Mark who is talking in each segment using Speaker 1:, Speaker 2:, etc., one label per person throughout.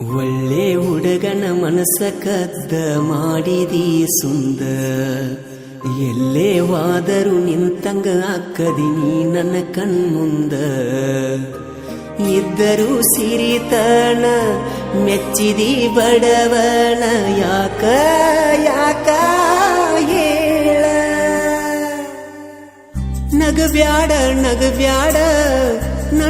Speaker 1: ಒಳ್ಳೆ ಹುಡುಗನ ಮನಸ್ಸ ಕದ್ದ ಮಾಡಿದಿ ಸುಂದ ಎಲ್ಲೇ ವಾದರು ನಿಂತಂಗ ಅಕ್ಕದಿನಿ ನನ್ನ ಕಣ್ಮುಂದ ಇದ್ದರೂ ಸಿರಿತಣ ಮೆಚ್ಚಿದಿ ಬಡವಣ, ಯಾಕ ಯಾಕ ಹೇಳ. ನಗಬ್ಯಾಡ ನಗಬ್ಯಾಡ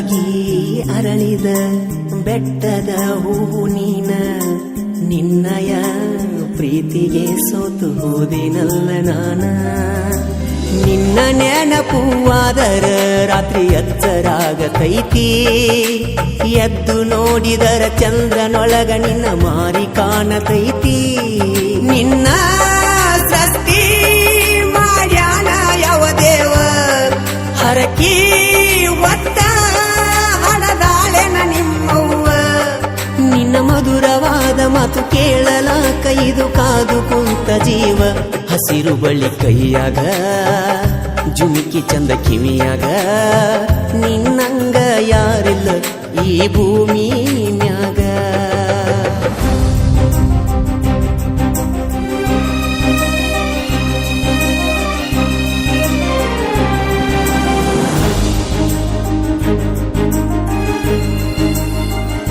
Speaker 1: ಚಂದಾಗಿ ಅರಳಿದ ಬೆಟ್ಟದ ಹೂವು ನೀನ. ನಿನ್ನಯ ಪ್ರೀತಿಗೆ ಸೋತು ಹೋದಿನಲ್ಲ ನಾನ. ನಿನ್ನ ನೆನಪುವಾದರ ರಾತ್ರಿ ಎತ್ತರಾಗತೈತಿ ಎದ್ದು ನೋಡಿದರ ಚಂದ್ರನೊಳಗ ನಿನ್ನ ಮಾರಿ ಕಾಣತೈತಿ. ನಿನ್ನ ಸೃಷ್ಟಿ ಮಾಡ್ಯಾನ ಯಾವ ದೇವ? ಹರಕಿ ಮಾತು ಕೇಳಲ ಕೈದು ಕಾದು ಕುಂತ ಜೀವ. ಹಸಿರು ಬಳಿ ಕೈಯಾಗ, ಜುಮಿಕಿ ಚಂದ ಕಿವಿಯಾಗ. ನಿನ್ನಂಗ ಯಾರಿಲ್ಲ ಈ ಭೂಮಿ ಮ್ಯಾಗ.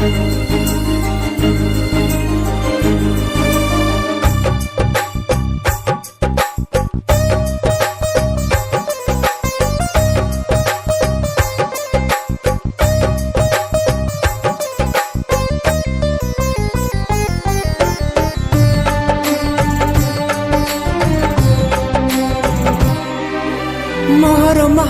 Speaker 1: ಮೊಹರಂ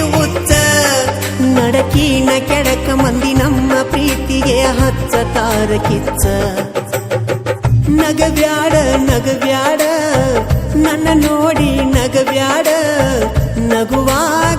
Speaker 1: ಉಚ್ಚ ನಡಕಿನ ಕೆಡಕ ಮಂದಿ ನಮ್ಮ ಪ್ರೀತಿಗೆ ಹಚ್ಚ ತಾರ ಕಿಚ್ಚ. ನಗವ್ಯಾಡ ನಗವ್ಯಾಡ. ನನ್ನ ನೋಡಿ ನಗವ್ಯಾಡ. ನಗುವಾ